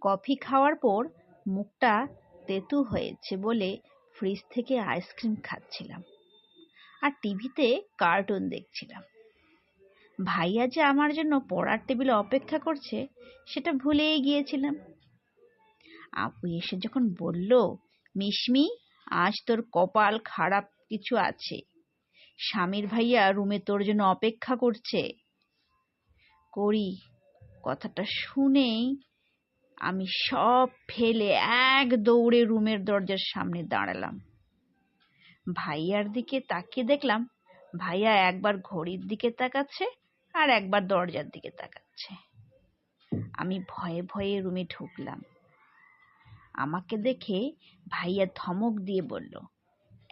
Coffee খাওয়ার পর মুখটা তেতু হয়েছে বলে ফ্রিজ থেকে আইসক্রিম খাচ্ছিলাম আর টিভিতে কার্টুন দেখছিলাম। ভাইয়া যে আমার জন্য পড়ার টেবিলে অপেক্ষা করছে, সেটা ভুলেই গিয়েছিলাম। আপু এসে যখন বলল, মিশমি, আজ তোর কপাল খারাপ কিছু আছে। স্বামীর ভাইয়া রুমে তোর জন্য অপেক্ষা করছে। করি কথাটা শুনেই আমি সব ফেলে এক দৌড়ে রুমের দরজার সামনে দাঁড়ালাম। ভাইয়ার দিকে তাকিয়ে দেখলাম, ভাইয়া একবার ঘড়ির দিকে তাকাচ্ছে আর একবার দরজার দিকে তাকাচ্ছে। আমি ভয়ে ভয়ে রুমে ঢুকলাম। আমাকে দেখে ভাইয়া ধমক দিয়ে বলল,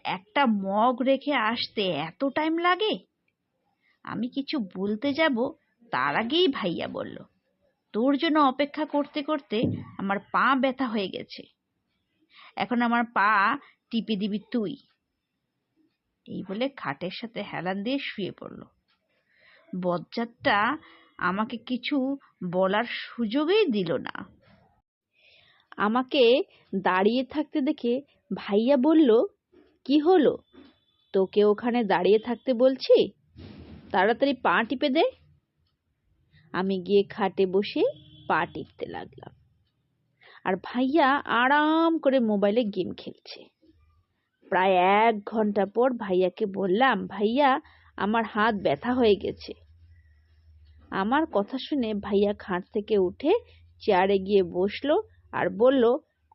একটা মগ রেখে আসতে এত টাইম লাগে? আমি কিছু বলতে যাব, তার আগেই ভাইয়া বলল তোর জন্য অপেক্ষা করতে করতে আমার পা ব্যথা হয়ে গেছে। এখন আমার পা টিপে দিবি তুই। এই বলে খাটের সাথে হেলান দিয়ে শুয়ে পড়ল। বজ্জাতটা আমাকে কিছু বলার সুযোগই দিল না। আমাকে দাঁড়িয়ে থাকতে দেখে ভাইয়া বলল, কি হলো? তোকে ওখানে দাঁড়িয়ে থাকতে বলছি? তাড়াতাড়ি পা টিপে দে। আমি গিয়ে খাটে বসে পা টিপতে লাগলাম। আর ভাইয়া আরাম করে মোবাইলে গেম খেলছে। প্রায় এক ঘণ্টা পর ভাইয়াকে বললাম, ভাইয়া, আমার হাত ব্যথা হয়ে গেছে। আমার কথা শুনে ভাইয়া খাট থেকে উঠে চেয়ারে গিয়ে বসল আর বলল,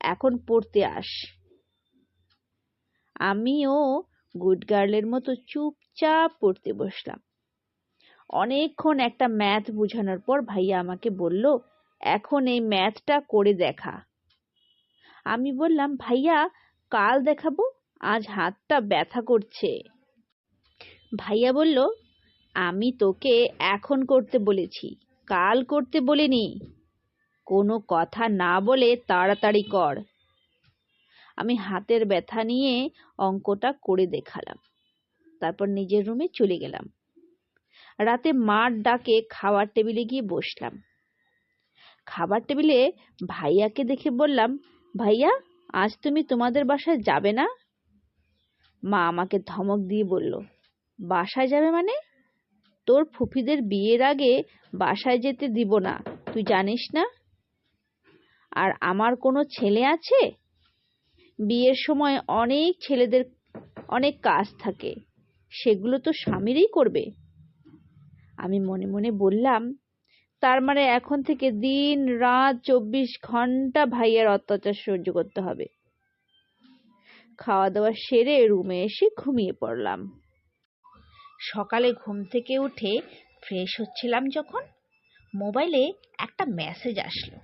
এখন পড়তে আস। আমিও গুড গার্লের মতো চুপচাপ পড়তে বসলাম। অনেকক্ষণ একটা ম্যাথ বোঝানোর পর ভাইয়া আমাকে বলল, এখন এই ম্যাথটা করে দেখা। আমি বললাম, ভাইয়া, কাল দেখাবো, আজ হাতটা ব্যথা করছে। ভাইয়া বলল, আমি তোকে এখন করতে বলেছি, কাল করতে বলিনি। কোনো কথা না বলে তাড়াতাড়ি কর। আমি হাতের ব্যথা নিয়ে অঙ্কটা করে দেখালাম। তারপর নিজের রুমে চলে গেলাম। রাতে মার ডাকে খাবার টেবিলে গিয়ে বসলাম। খাবার টেবিলে ভাইয়াকে দেখে বললাম, ভাইয়া, আজ তুমি তোমাদের বাসায় যাবে না? মা আমাকে ধমক দিয়ে বলল, বাসায় যাবে মানে? তোর ফুফিদের বিয়ের আগে বাসায় যেতে দিব না, তুই জানিস না? আর আমার কোনো ছেলে আছে? বিয়ের সময় অনেক ছেলেদের, অনেক কাজ থাকে, সেগুলো তো স্বামীরই করবে। আমি মনে মনে বললাম, তার মানে এখন থেকে দিন রাত চব্বিশ ঘণ্টা ভাইয়ের অত্যাচার সহ্য করতে হবে। খাওয়া দাওয়া সেরে রুমে এসে ঘুমিয়ে পড়লাম। সকালে ঘুম থেকে উঠে ফ্রেশ হচ্ছিলাম যখন মোবাইলে একটা মেসেজ আসলো।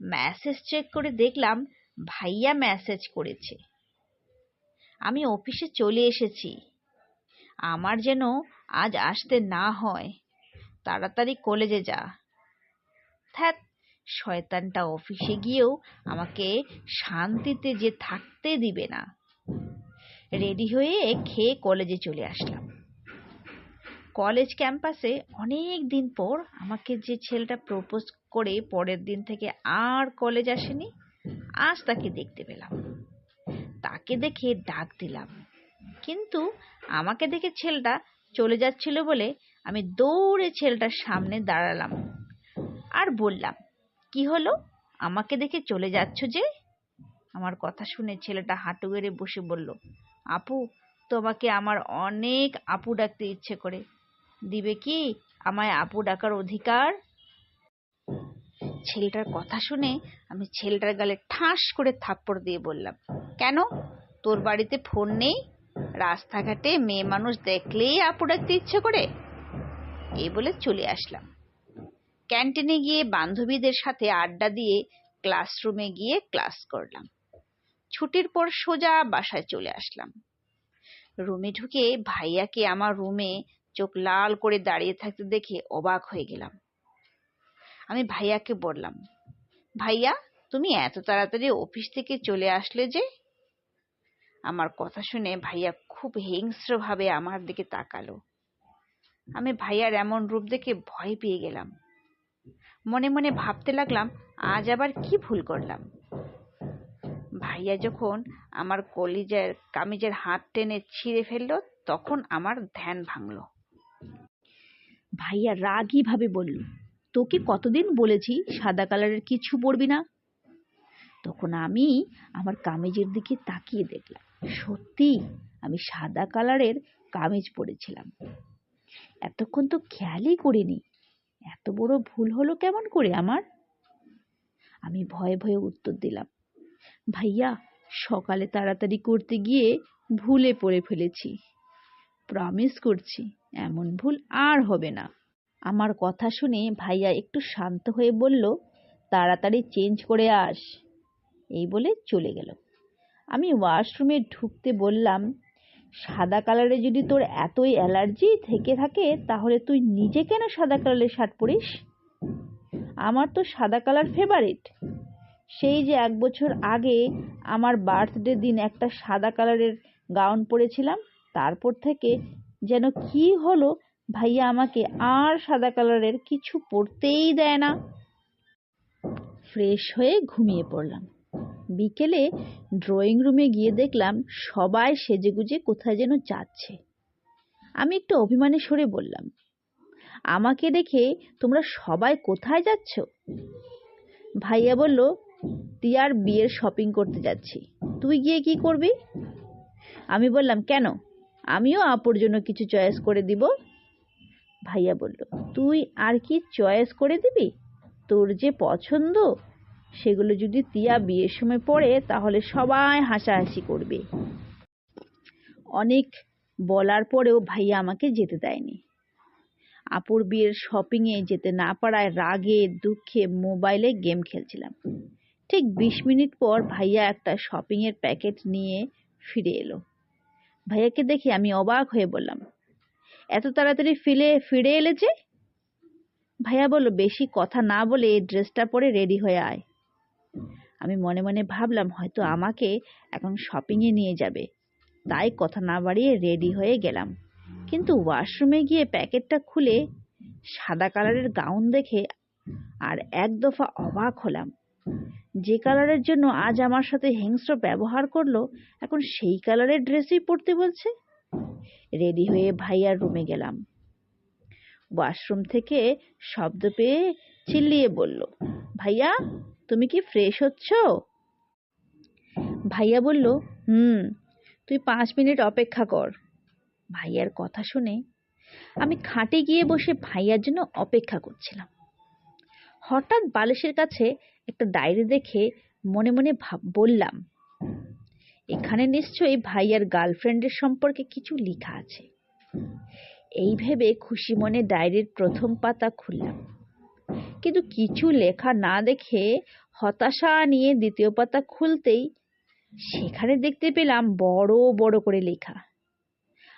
মেসেজ চেক করে দেখলাম ভাইয়া মেসেজ করেছে। আমি অফিসে চলে এসেছি। আমার যেন আজ আসতে না হয়। তাড়াতাড়ি কলেজে যা। থ্যাত শয়তানটা অফিসে গিয়েও আমাকে শান্তিতে যে থাকতে দিবে না। রেডি হয়ে খেয়ে কলেজে চলে আসলাম। কলেজ ক্যাম্পাসে অনেক দিন পর আমাকে যে ছেলেটা প্রপোজ করে পরের দিন থেকে আর কলেজ আসেনি, আজ তাকে দেখতে পেলাম। তাকে দেখে ডাক দিলাম। কিন্তু আমাকে দেখে ছেলেটা চলে যাচ্ছিল বলে আমি দৌড়ে ছেলেটার সামনে দাঁড়ালাম। আর বললাম, কি হলো? আমাকে দেখে চলে যাচ্ছ যে? আমার কথা শুনে ছেলেটা হাঁটু গেড়ে বসে বলল, আপু, তোমাকে আমার অনেক আপু ডাকতে ইচ্ছে করে। দিবে কি আমায় আপু ডাকার অধিকার? ছেলেটার কথা শুনে আমি ছেলেটার গালে ঠাস করে থাপ্পড় দিয়ে বললাম, কেন? তোর বাড়িতে ফোন নেই? রাস্তাঘাটে মেয়ে মানুষ দেখলেই আপু ইচ্ছে করে। এই বলে চলে আসলাম। ক্যান্টিনে গিয়ে বান্ধবীদের সাথে আড্ডা দিয়ে ক্লাসরুমে গিয়ে ক্লাস করলাম। ছুটির পর সোজা বাসায় চলে আসলাম। রুমে ঢুকে ভাইয়াকে আমার রুমে চোখ লাল করে দাঁড়িয়ে থাকতে দেখে অবাক হয়ে গেলাম। আমি ভাইয়াকে বললাম, ভাইয়া, তুমি এত তাড়াতাড়ি অফিস থেকে চলে আসলে যে আমার কথা শুনে ভাইয়া খুব হিংস্রভাবে আমার দিকে তাকালো। আমি ভাইয়ার এমন রূপ দেখে ভয় পেয়ে গেলাম। মনে মনে ভাবতে লাগলাম, আজ আবার কি ভুল করলাম? ভাইয়া যখন আমার কলিজার কামিজের হাত টেনে ছিঁড়ে ফেলল, তখন আমার ধ্যান ভাঙলো। ভাইয়া রাগই ভাবে বলল, তোকে কতদিন বলেছি সাদা কালারের কিছু পরবি না? তখন আমি আমার কামিজের দিকে তাকিয়ে দেখলাম। সত্যি আমি সাদা কালারের কামিজ পরেছিলাম। এতক্ষণ তো খেয়ালই করিনি। এত বড় ভুল হলো কেমন করে আমার? আমি ভয়ে ভয়ে উত্তর দিলাম, ভাইয়া, সকালে তাড়াতাড়ি করতে গিয়ে ভুলে পড়ে ফেলেছি। প্রমিস করছি, এমন ভুল আর হবে না। আমার কথা শুনে ভাইয়া একটু শান্ত হয়ে বলল, তাড়াতাড়ি চেঞ্জ করে আস। এই বলে চলে গেল। আমি ওয়াশরুমে ঢুকতে বললাম, সাদা কালারে যদি তোর এতই অ্যালার্জি থেকে থাকে, তাহলে তুই নিজে কেন সাদা কালারের শার্ট পরিস? আমার তো সাদা কালার ফেভারিট সেই যে এক বছর আগে আমার বার্থডে দিন একটা সাদা কালারের গাউন পরেছিলাম, তারপর থেকে যেন কি হলো, ভাইয়া আমাকে আর সাদা কালারের কিছু পরতেই দেয় না। ফ্রেশ হয়ে ঘুমিয়ে পড়লাম। বিকেলে ড্রয়িং রুমে গিয়ে দেখলাম সবাই সেজেগুজে কোথায় যেন যাচ্ছে। আমি একটু অভিমানে সরে বললাম, আমাকে দেখে তোমরা সবাই কোথায় যাচ্ছ? ভাইয়া বলল টিয়ার বিয়ের শপিং করতে যাচ্ছি। তুই গিয়ে কি করবি? আমি বললাম, কেন? আমিও আপুর জন্য কিছু চয়েস করে দিব। ভাইয়া বলল, তুই আর কি চয়েস করে দিবি? তোর যে পছন্দ সেগুলো যদি তিয়া বিয়ের সময় পড়ে, তাহলে সবাই হাসাহাসি করবে। অনেক বলার পরেও ভাইয়া আমাকে যেতে দেয়নি। আপুর বিয়ের শপিংয়ে যেতে না পারায় রাগে, দুঃখে মোবাইলে গেম খেলছিলাম। ঠিক বিশ মিনিট পর ভাইয়া একটা শপিংয়ের প্যাকেট নিয়ে ফিরে এলো। ভাইয়াকে দেখে আমি অবাক হয়ে বললাম, এত তাড়াতাড়ি ফিরে ফিরে এলে যে? ভাইয়া বলল, বেশি কথা না বলে এই ড্রেসটা পরে রেডি হয়ে আয়। আমি মনে মনে ভাবলাম হয়তো আমাকে এখন শপিংয়ে নিয়ে যাবে। তাই কথা না বাড়িয়ে রেডি হয়ে গেলাম। কিন্তু ওয়াশরুমে গিয়ে প্যাকেটটা খুলে সাদা কালারের গাউন দেখে আর এক দফা অবাক হলাম। যে কালারের জন্য আজ আমার সাথে হিংস্র ব্যবহার করল এখন সেই কালারের ড্রেসই পরতে বলছে। রেডি হয়ে ভাইয়ার রুমে গেলাম। ওয়াশরুম থেকে শব্দ পেয়ে চিল্লিয়ে বলল ভাইয়া তুমি কি ফ্রেশ হচ্ছ? ভাইয়া বলল, হুম, তুই পাঁচ মিনিট অপেক্ষা কর। ভাইয়ার কথা শুনে আমি খাটে গিয়ে বসে ভাইয়ার জন্য অপেক্ষা করছিলাম। হঠাৎ বালিশের কাছে একটা ডায়েরি দেখে মনে মনে ভাব, বললাম, এখানে নিশ্চয়ই ভাইয়ার গার্লফ্রেন্ডের সম্পর্কে কিছু লেখা আছে। এই ভেবে খুশি মনে ডায়েরির প্রথম পাতা খুললাম। কিন্তু কিছু লেখা না দেখে হতাশা নিয়ে দ্বিতীয় পাতা খুলতেই সেখানে দেখতে পেলাম বড় বড় করে লেখা।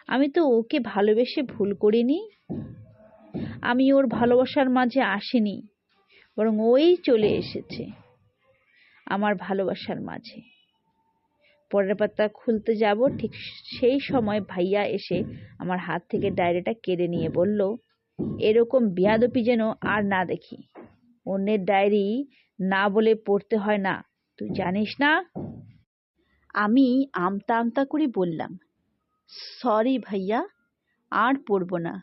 আমি তো ওকে ভালোবেসে ভুল করিনি। আমি ওর ভালোবাসার মাঝে আসিনি, বরং ওই চলে এসেছে আমার ভালোবাসার মাঝে। পরের পাতা খুলতে যাব, ঠিক সেই সময় ভাইয়া এসে আমার হাত থেকে ডায়েরিটা কেড়ে নিয়ে বলল এরকম বিয়াদপি যেন আর না দেখি। অন্যের ডায়েরি না বলে পড়তে হয় না। তুই জানিস না? আমি আমতা আমতা করে বললাম, সরি ভাইয়া, আর পড়ব না।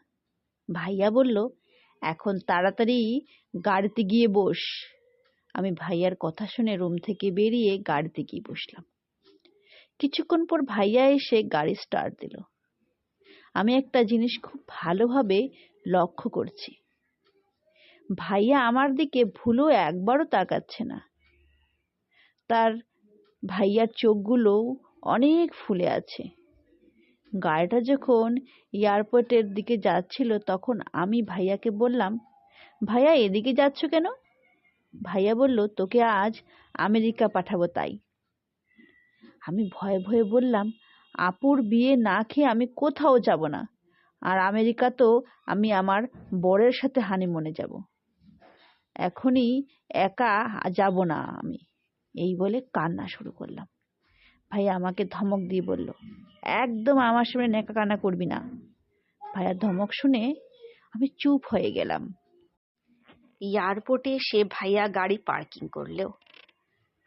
ভাইয়া বলল, এখন তাড়াতাড়ি গাড়িতে গিয়ে বস। আমি ভাইয়ার কথা শুনে রুম থেকে বেরিয়ে গাড়িতে গিয়ে বসলাম। কিছুক্ষণ পর ভাইয়া এসে গাড়ি স্টার্ট দিল। আমি একটা জিনিস খুব ভালোভাবে লক্ষ্য করছি। ভাইয়া আমার দিকে ভুলো একবারও তাকাচ্ছে না। তার ভাইয়ার চোখগুলো অনেক ফুলে আছে। গাড়িটা যখন এয়ারপোর্টের দিকে যাচ্ছিল তখন আমি ভাইয়াকে বললাম, ভাইয়া, এদিকে যাচ্ছ কেন? ভাইয়া বলল, তোকে আজ আমেরিকা পাঠাবো তাই। আমি ভয়ে ভয়ে বললাম আপুর বিয়ে না খেয়ে আমি কোথাও যাব না। আর আমেরিকা তো আমি আমার বরের সাথে হানিমুনে যাব। এখনই একা যাব না আমি। এই বলে কান্না শুরু করলাম। ভাইয়া আমাকে ধমক দিয়ে বলল, একদম আমার সামনে নেকা কান্না করবি না। ভাইয়া ধমক শুনে আমি চুপ হয়ে গেলাম। এয়ারপোর্টে সে ভাইয়া গাড়ি পার্কিং করলেও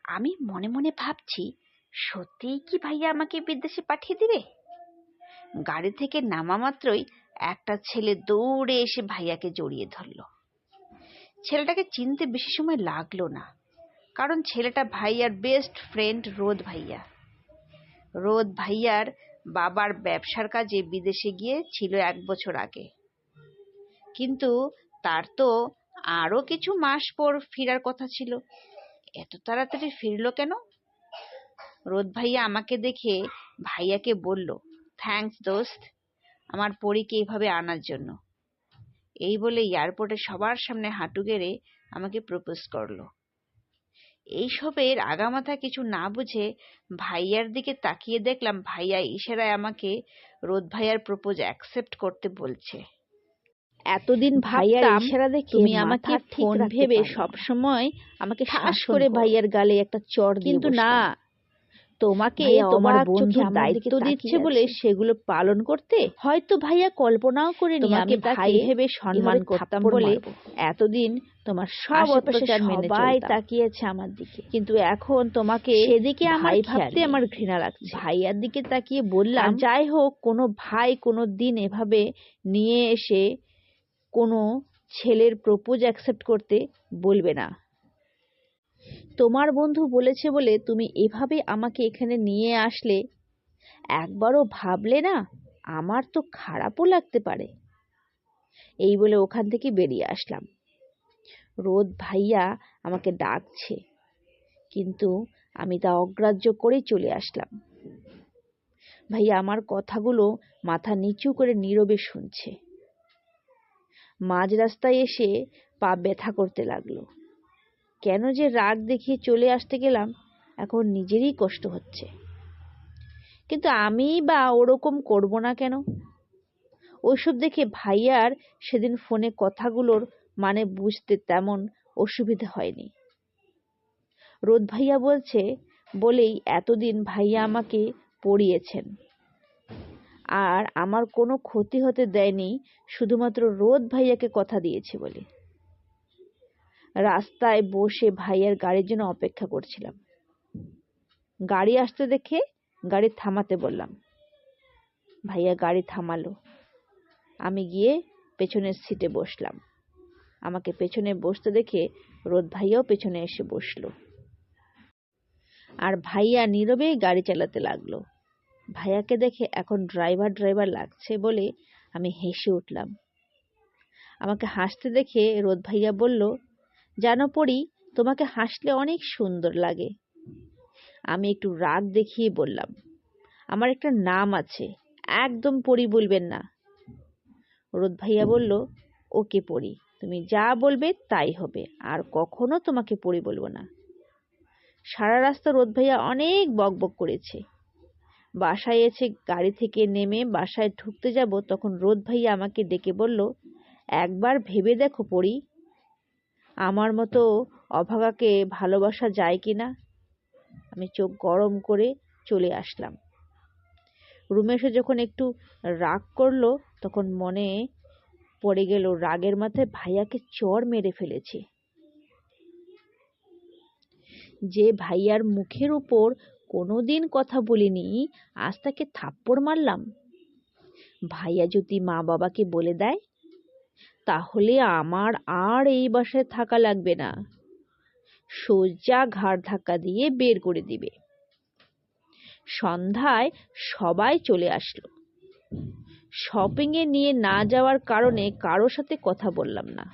আমি মনে মনে ভাবছি সত্যিই কি ভাইয়া আমাকে বিদেশে পাঠিয়ে দিবে? গাড়ি থেকে নামা মাত্রই একটা ছেলে দৌড়ে এসে ভাইয়াকে জড়িয়ে ধরল। ছেলেটাকে চিনতে বেশি সময় লাগল না, কারণ ছেলেটা ভাইয়ার বেস্ট ফ্রেন্ড রোদ ভাইয়া। রোদ ভাইয়ার বাবার ব্যবসার কাজে বিদেশে গিয়ে ছিল এক বছর আগে। কিন্তু তার তো আরও কিছু মাস পর ফেরার কথা ছিল। এত তাড়াতাড়ি ফিরলো কেন? রোদ ভাইয়া আমাকে দেখে ভাইয়াকে বলল থ্যাঙ্কস দোস্ত। আমার পরীকে এইভাবে আনার জন্য। এই বলে এয়ারপোর্টে সবার সামনে হাঁটু গেড়ে আমাকে প্রপোজ করল। এইসবের আগামাথা কিছু না বুঝে ভাইয়ার দিকে তাকিয়ে দেখলাম ভাইয়া ইশারায় আমাকে রোদ ভাইয়ার প্রপোজ অ্যাকসেপ্ট করতে বলছে। এতদিন ভাইয়ার ইশারা দেখে তুমি আমাকে ফোন ভেবে সব সময় আমাকে শাসন করে ভাইয়ার গালে একটা চড় কিন্তু না, তোমাকে তোমার বন্ধু দায়িত্ব দিচ্ছে বলে সেগুলো পালন করতে হয়তো ভাইয়া কল্পনাও করেনি তোমাকে আমি তাকে ভাই ভেবে সম্মান করতাম বলে এতদিন তোমার সব অত্যাচার মেনে সবাই তাকিয়েছে আমার দিকে। কিন্তু এখন তোমাকে সেদিকে আমার ভাবতে আমার ঘৃণা লাগছে। ভাইয়ার দিকে তাকিয়ে বললাম যাই হোক কোনো ভাই কোনো দিন এভাবে নিয়ে এসে কোনো ছেলের প্রপোজ অ্যাকসেপ্ট করতে বলবে না। তোমার বন্ধু বলেছে বলে তুমি এভাবে আমাকে এখানে নিয়ে আসলে। একবারও ভাবলে না, আমার তো খারাপও লাগতে পারে। এই বলে ওখান থেকে বেরিয়ে আসলাম। রোদ ভাইয়া আমাকে ডাকছে, কিন্তু আমি তা অগ্রাহ্য করেই চলে আসলাম। ভাইয়া আমার কথাগুলো মাথা নিচু করে নীরবে শুনছে। মাঝ রাস্তায় এসে পা ব্যথা করতে লাগল। কেন যে রাগ দেখিয়ে চলে আসতে গেলাম, এখন নিজেরই কষ্ট হচ্ছে। কিন্তু আমি বা ওরকম করব না কেন? ওইসব দেখে ভাইয়ার সেদিন ফোনে কথাগুলোর মানে বুঝতে তেমন অসুবিধা হয়নি। রোদ ভাইয়া বলছে, বলেই এতদিন ভাইয়া আমাকে পড়িয়েছেন। আর আমার কোনো ক্ষতি হতে দেয়নি, শুধুমাত্র রোদ ভাইয়াকে কথা দিয়েছে বলে। রাস্তায় বসে ভাইয়ার গাড়ির জন্য অপেক্ষা করছিলাম। গাড়ি আসতে দেখে গাড়ি থামাতে বললাম, ভাইয়া গাড়ি থামালো। আমি গিয়ে পেছনের সিটে বসলাম। আমাকে পেছনে বসতে দেখে রোদ ভাইয়াও পেছনে এসে বসল। আর ভাইয়া নীরবেই গাড়ি চালাতে লাগল। ভাইয়াকে দেখে এখন ড্রাইভার ড্রাইভার লাগছে বলে আমি হেসে উঠলাম। আমাকে হাসতে দেখে রোদ ভাইয়া বলল জানো পড়ি তোমাকে হাসলে অনেক সুন্দর লাগে। আমি একটু রাগ দেখিয়ে বললাম, আমার একটা নাম আছে, একদম পড়ি বলবেন না। রোদ ভাইয়া বলল, ওকে পড়ি, তুমি যা বলবে তাই হবে, আর কখনো তোমাকে পড়ি বলব না। সারা রাস্তা রোদ ভাইয়া অনেক বকবক করেছে। বাসায় এসে গাড়ি থেকে নেমে বাসায় ঢুকতে যাব, তখন রোদ ভাইয়া আমাকে ডেকে বলল, একবার ভেবে দেখো পড়ি। আমার মতো অভাগাকে ভালোবাসা যায় কি না আমি চোখ গরম করে চলে আসলাম। রুমে এসে যখন একটু রাগ করল, তখন মনে পড়ে গেল রাগের মাথায় ভাইয়াকে চর মেরে ফেলেছে। যে ভাইয়ার মুখের উপর কোনোদিন কথা বলিনি, আজ তাকে থাপ্পড় মারলাম। ভাইয়া যদি মা বাবাকে বলে দেয় তাহলে আমার আর এই বাসায় থাকা লাগবে না। সোজা ঘাড় ধাক্কা দিয়ে বের করে দিবে। সন্ধ্যায় সবাই চলে আসলো। শপিংয়ে নিয়ে না যাওয়ার কারণে কারোর সাথে কথা বললাম না।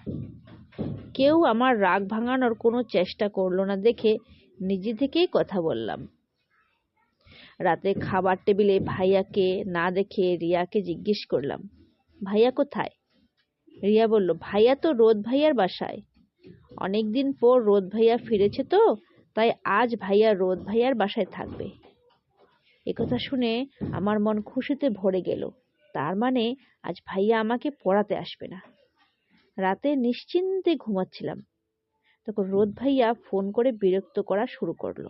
কেউ আমার রাগ ভাঙানোর কোনো চেষ্টা করল না দেখে নিজে থেকেই কথা বললাম। রাতে খাবার টেবিলে ভাইয়াকে না দেখে রিয়াকে জিজ্ঞেস করলাম, ভাইয়া কোথায়? রিয়া বলল, ভাইয়া তো রোদ ভাইয়ার বাসায়। অনেকদিন পর রোদ ভাইয়া ফিরেছে তো, তাই আজ ভাইয়া রোদ ভাইয়ার বাসায় থাকবে। একথা শুনে আমার মন খুশিতে ভরে গেল। তার মানে আজ ভাইয়া আমাকে পড়াতে আসবে না। রাতে নিশ্চিন্তে ঘুমাচ্ছিলাম। তখন রোদ ভাইয়া ফোন করে বিরক্ত করা শুরু করল।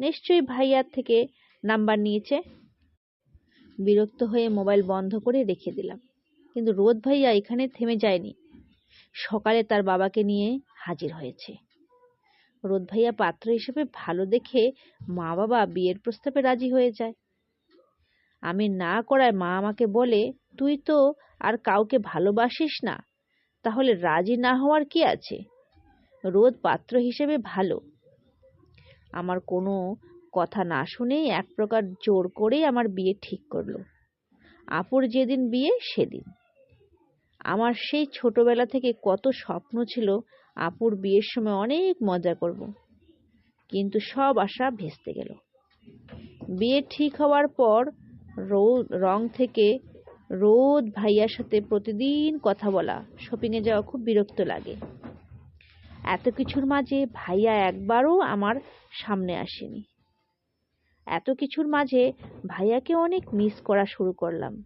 নিশ্চয়ই ভাইয়ার থেকে নাম্বার নিয়েছে? বিরক্ত হয়ে মোবাইল বন্ধ করে রেখে দিলাম। কিন্তু রোদ ভাইয়া এখানে থেমে যায়নি। সকালে তার বাবাকে নিয়ে হাজির হয়েছে। রোদ ভাইয়া পাত্র হিসেবে ভালো দেখে মা বাবা বিয়ের প্রস্তাবে রাজি হয়ে যায়। আমি না করায় মা আমাকে বলে, তুই তো আর কাউকে ভালোবাসিস না, তাহলে রাজি না হওয়ার কি আছে? রোদ পাত্র হিসেবে ভালো। আমার কোনো কথা না শুনেই এক প্রকার জোর করেই আমার বিয়ে ঠিক করল। আপুর যেদিন বিয়ে, সেদিন। আমার সেই ছোটবেলা থেকে কত স্বপ্ন ছিল আপুর বিয়ের সময় অনেক মজা করব। কিন্তু সব আশা ভেস্তে গেল। বিয়ে ঠিক হওয়ার পর রং থেকে রোদ ভাইয়ার সাথে প্রতিদিন কথা বলা শপিংয়ে যাওয়া খুব বিরক্ত লাগে। এত কিছুর মাঝে ভাইয়া একবারও আমার সামনে আসেনি। এত কিছুর মাঝে ভাইয়াকে অনেক মিস করা শুরু করলাম।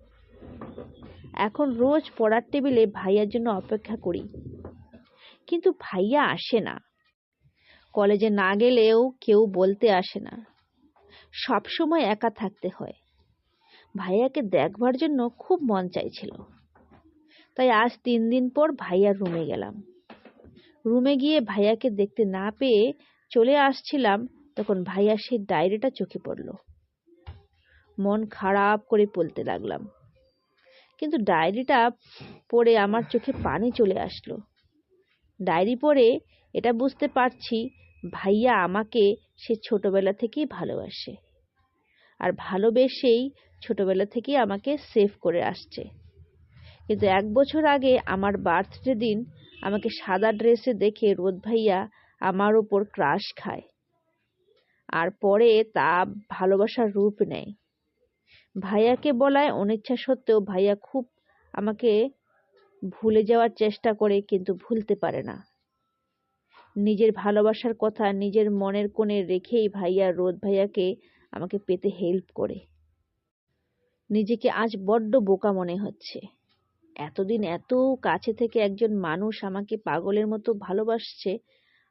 এখন রোজ পড়ার টেবিলে ভাইয়ার জন্য অপেক্ষা করি। কিন্তু ভাইয়া আসে না। কলেজে না গেলেও কেউ বলতে আসে না। সবসময় একা থাকতে হয়। ভাইয়াকে দেখবার জন্য খুব মন চাইছিল। তাই আজ তিন দিন পর ভাইয়ার রুমে গেলাম। রুমে গিয়ে ভাইয়াকে দেখতে না পেয়ে চলে আসছিলাম, তখন ভাইয়ার সেই ডায়েরিটা চোখে পড়ল। মন খারাপ করে পড়তে লাগলাম কিন্তু ডায়েরিটা পড়ে আমার চোখে পানি চলে আসলো। ডায়েরি পড়ে এটা বুঝতে পারছি ভাইয়া আমাকে সে ছোটবেলা থেকেই ভালোবাসে আর ভালোবেসেই ছোটবেলা থেকেই আমাকে সেভ করে আসছে। কিন্তু এক বছর আগে আমার বার্থডে দিন আমাকে সাদা ড্রেসে দেখে রোদ ভাইয়া আমার ওপর ক্রাশ খায়। আর পরে তা ভালোবাসার রূপ নেয়। ভাইয়াকে বলায় অনিচ্ছা সত্ত্বেও ভাইয়া খুব আমাকে ভুলে যাওয়ার চেষ্টা করে, কিন্তু ভুলতে পারে না। নিজের ভালোবাসার কথা নিজের মনের কোণে রেখেই ভাইয়া রোদ ভাইয়াকে আমাকে পেতে হেল্প করে। নিজেকে আজ বড্ড বোকা মনে হচ্ছে। এতদিন এত কাছে থেকে একজন মানুষ আমাকে পাগলের মতো ভালোবাসছে,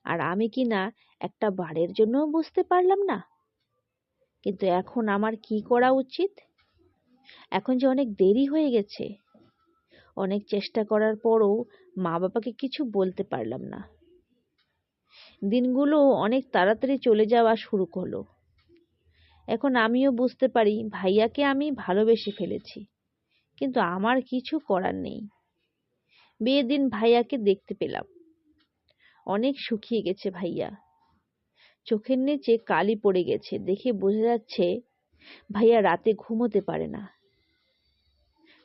আর আমি কি না একটা বারের জন্য বুঝতে পারলাম না? কিন্তু এখন আমার কি করা উচিত? এখন যে অনেক দেরি হয়ে গেছে। অনেক চেষ্টা করার পরও মা বাবাকে কিছু বলতে পারলাম না। দিনগুলো অনেক তাড়াতাড়ি চলে যাওয়া শুরু করল। এখন আমিও বুঝতে পারি ভাইয়াকে আমি ভালোবেসে ফেলেছি, কিন্তু আমার কিছু করার নেই। বিয়ের দিন ভাইয়াকে দেখতে পেলাম। অনেক শুকিয়ে গেছে ভাইয়া। চোখের নিচে কালি পড়ে গেছে, দেখে বোঝা যাচ্ছে ভাইয়া রাতে ঘুমোতে পারে না।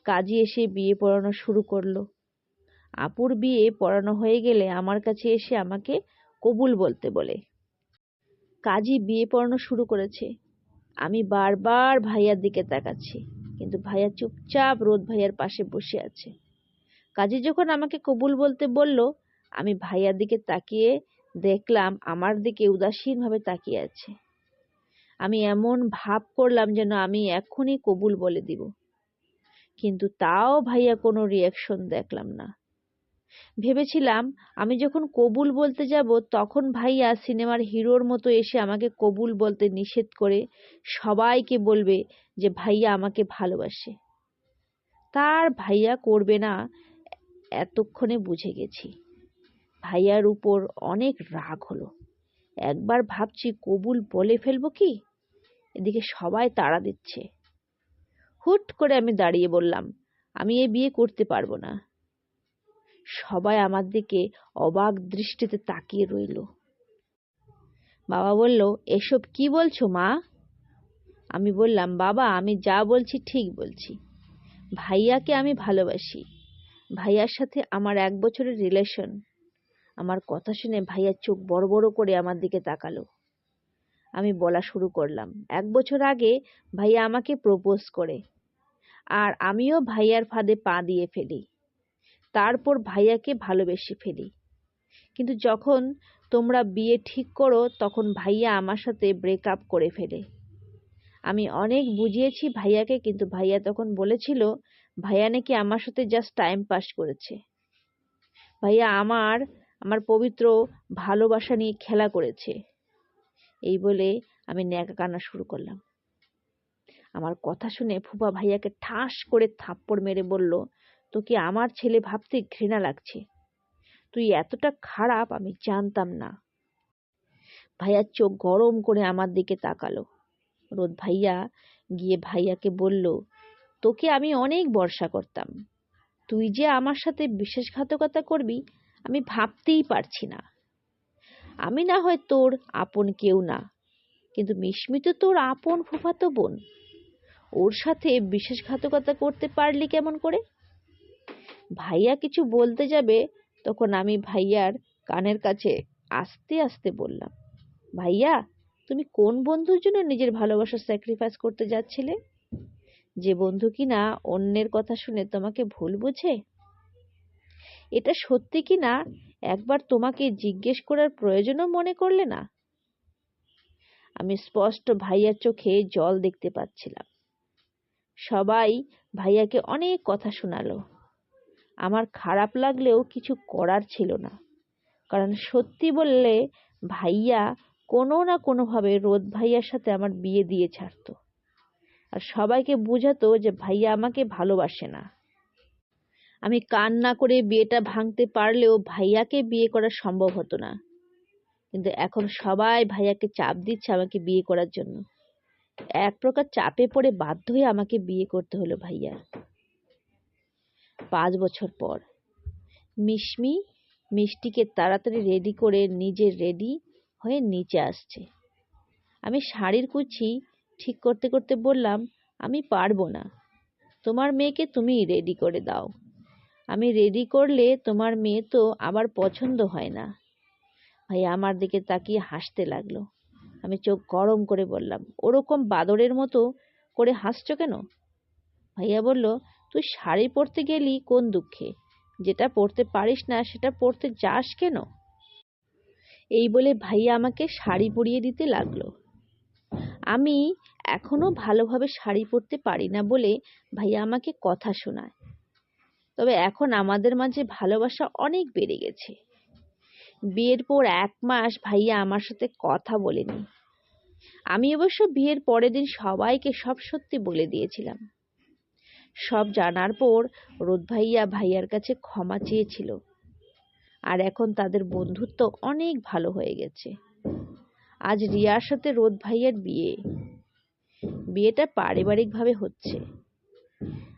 কাজী এসে বিয়ে পড়ানো শুরু করল। আপুর বিয়ে পড়ানো হয়ে গেলে আমার কাছে এসে আমাকে কবুল বলতে বলে। কাজী বিয়ে পড়ানো শুরু করেছে। আমি বারবার ভাইয়ার দিকে তাকাচ্ছি, কিন্তু ভাইয়া চুপচাপ রোদ ভাইয়ার পাশে বসে আছে। কাজী যখন আমাকে কবুল বলতে বলল, আমি ভাইয়ার দিকে তাকিয়ে দেখলাম আমার দিকে উদাসীনভাবে তাকিয়ে আছে। আমি এমন ভাব করলাম যেন আমি এখনই কবুল বলে দিব। কিন্তু তাও ভাইয়া কোনো রিয়াকশন দেখলাম না। ভেবেছিলাম, আমি যখন কবুল বলতে যাব, তখন ভাইয়া সিনেমার হিরোর মতো এসে আমাকে কবুল বলতে নিষেধ করে সবাইকে বলবে যে ভাইয়া আমাকে ভালোবাসে। তার ভাইয়া করবে না, এতক্ষণে বুঝে গেছি। ভাইয়ার উপর অনেক রাগ হলো। একবার ভাবছি কবুল বলে ফেলব কি? এদিকে সবাই তাড়া দিচ্ছে। হুট করে আমি দাঁড়িয়ে বললাম, আমি এ বিয়ে করতে পারব না। সবাই আমার দিকে অবাক দৃষ্টিতে তাকিয়ে রইল। বাবা বলল, এসব কি বলছো মা? আমি বললাম, বাবা, আমি যা বলছি ঠিক বলছি। ভাইয়াকে আমি ভালোবাসি। ভাইয়ার সাথে আমার এক বছরের রিলেশন। আমার কথা শুনে ভাইয়ার চোখ বড় বড় করে আমার দিকে তাকালো। আমি বলা শুরু করলাম, এক বছর আগে ভাইয়া আমাকে প্রপোজ করে। আর আমিও ভাইয়ার ফাঁদে পা দিয়ে ফেলি। তারপর ভাইয়াকে ভালোবেসে ফেলি। কিন্তু যখন তোমরা বিয়ে ঠিক করো, তখন ভাইয়া আমার সাথে ব্রেকআপ করে ফেলে। আমি অনেক বুঝিয়েছি ভাইয়াকে, কিন্তু ভাইয়া তখন বলেছিল, ভাইয়া নাকি আমার সাথে জাস্ট টাইম পাস করেছে। ভাইয়া আমার আমার পবিত্র ভালোবাসা নিয়ে খেলা করেছে। এই বলে আমি ন্যাকা কান্না শুরু করলাম। আমার কথা শুনে ফুপা ভাইয়াকে ঠাস করে থাপ্পড় মেরে বলল, তোকে আমার ছেলে ভাবতে ঘৃণা লাগছে। তুই এতটা খারাপ আমি জানতাম না। ভাইয়ার চোখ গরম করে আমার দিকে তাকালো। রোদ ভাইয়া গিয়ে ভাইয়াকে বলল, তোকে আমি অনেক বর্ষা করতাম। তুই যে আমার সাথে বিশ্বাসঘাতকতা করবি, আমি ভাবতেই পারছি না। আমি না হয় তোর আপন কেউ না, কিন্তু মিশমি তো তোর আপন ফুফাতো বোন। ওর সাথে বিশ্বাসঘাতকতা করতে পারলি কেমন করে? ভাইয়া কিছু বলতে যাবে, তখন আমি ভাইয়ার কানের কাছে আস্তে আস্তে বললাম, ভাইয়া, তুমি কোন বন্ধুর জন্য নিজের ভালোবাসা স্যাক্রিফাইস করতে যাচ্ছিলে? যে বন্ধু কিনা অন্যের কথা শুনে তোমাকে ভুল বুঝে? এটা সত্যি কি না একবার তোমাকে জিজ্ঞেস করার প্রয়োজনও মনে করলে না? আমি স্পষ্ট ভাইয়ার চোখে জল দেখতে পাচ্ছিলাম। সবাই ভাইয়াকে অনেক কথা শোনালো। আমার খারাপ লাগলেও কিছু করার ছিল না। কারণ সত্যি বললে, ভাইয়া কোনো না কোনোভাবে রোদ ভাইয়ার সাথে আমার বিয়ে দিয়ে ছাড়তো। আর সবাইকে বোঝাতো যে ভাইয়া আমাকে ভালোবাসে না। আমি কান্না করে বিয়েটা ভাঙতে পারলেও ভাইয়াকে বিয়ে করা সম্ভব হতো না। কিন্তু এখন সবাই ভাইয়াকে চাপ দিচ্ছে আমাকে বিয়ে করার জন্য। এক প্রকার চাপে পড়ে বাধ্য হয়ে আমাকে বিয়ে করতে হলো ভাইয়া। পাঁচ বছর পর। মিশমি মিষ্টিকে তাড়াতাড়ি রেডি করে নিজে রেডি হয়ে নিচে আসছে। আমি শাড়ির কুচি ঠিক করতে করতে বললাম, আমি পারব না। তোমার মেয়েকে তুমি রেডি করে দাও। আমি রেডি করলে তোমার মেয়ে তো আবার পছন্দ হয় না। ভাই আমার দিকে তাকিয়ে হাসতে লাগল। আমি চোখ গরম করে বললাম, ওরকম বাদরের মতো করে হাসছো কেন? ভাইয়া বলল, তুই শাড়ি পরতে গেলি কোন দুঃখে? যেটা পরতে পারিস না, সেটা পরতে যাস কেন? এই বলে ভাইয়া আমাকে শাড়ি পরিয়ে দিতে লাগল। আমি এখনও ভালোভাবে শাড়ি পরতে পারি না বলে ভাইয়া আমাকে কথা শোনায়। তবে এখন আমাদের মাঝে ভালোবাসা অনেক বেড়ে গেছে। বিয়ের পর এক মাস ভাইয়া আমার সাথে কথা বলেনি। আমি অবশ্য বিয়ের পরের দিন সবাইকে সব সত্যি বলে দিয়েছিলাম। সব জানার পর রোদ ভাইয়া ভাইয়ার কাছে ক্ষমা চেয়েছিল। আর এখন তাদের বন্ধুত্ব অনেক ভালো হয়ে গেছে। আজ রিয়ার সাথে রোদ ভাইয়ার বিয়ে। বিয়েটা পারিবারিকভাবে হচ্ছে।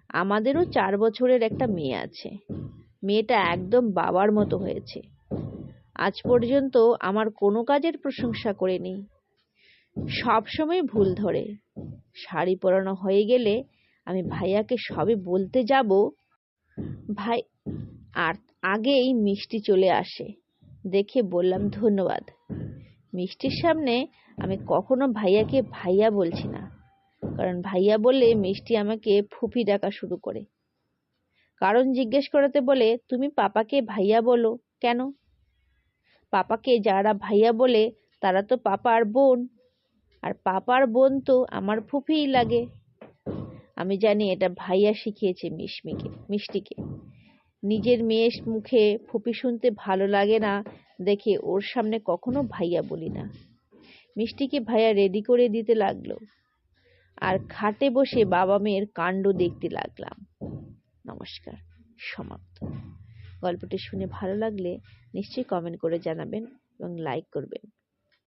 আমাদেরও চার বছরের একটা মেয়ে আছে। মেয়েটা একদম বাবার মতো হয়েছে। আজ পর্যন্ত আমার কোনো কাজের প্রশংসা করেনি। সবসময় ভুল ধরে। শাড়ি পরানো হয়ে গেলে আমি ভাইয়াকে সবে বলতে যাব। ভাই, আর আগেই মিষ্টি চলে আসে। দেখে বললাম, ধন্যবাদ। মিষ্টির সামনে আমি কখনো ভাইয়াকে ভাইয়া বলছি না। কারণ ভাইয়া বললে মিষ্টি আমাকে ফুফি ডাকা শুরু করে। কারণ জিজ্ঞেস করাতে বলে, তুমি পাপাকে ভাইয়া বলো কেন? পাপাকে যারা ভাইয়া বলে, তারা তো পাপার বোন। আর পাপার বোন তো আমার ফুফিই লাগে। আমি জানি এটা ভাইয়া শিখিয়েছে মিশমিকে, মিষ্টিকে। নিজের মেয়ের মুখে ফুপি শুনতে ভালো লাগে না দেখে ওর সামনে কখনো ভাইয়া বলি না। মিষ্টিকে ভাইয়া রেডি করে দিতে লাগল। আর খাটে বসে বাবা মেয়ের কাণ্ড দেখতে লাগলাম। নমস্কার, সমাপ্ত। গল্পটি শুনে ভালো লাগলে নিশ্চয়ই কমেন্ট করে জানাবেন এবং লাইক করবেন।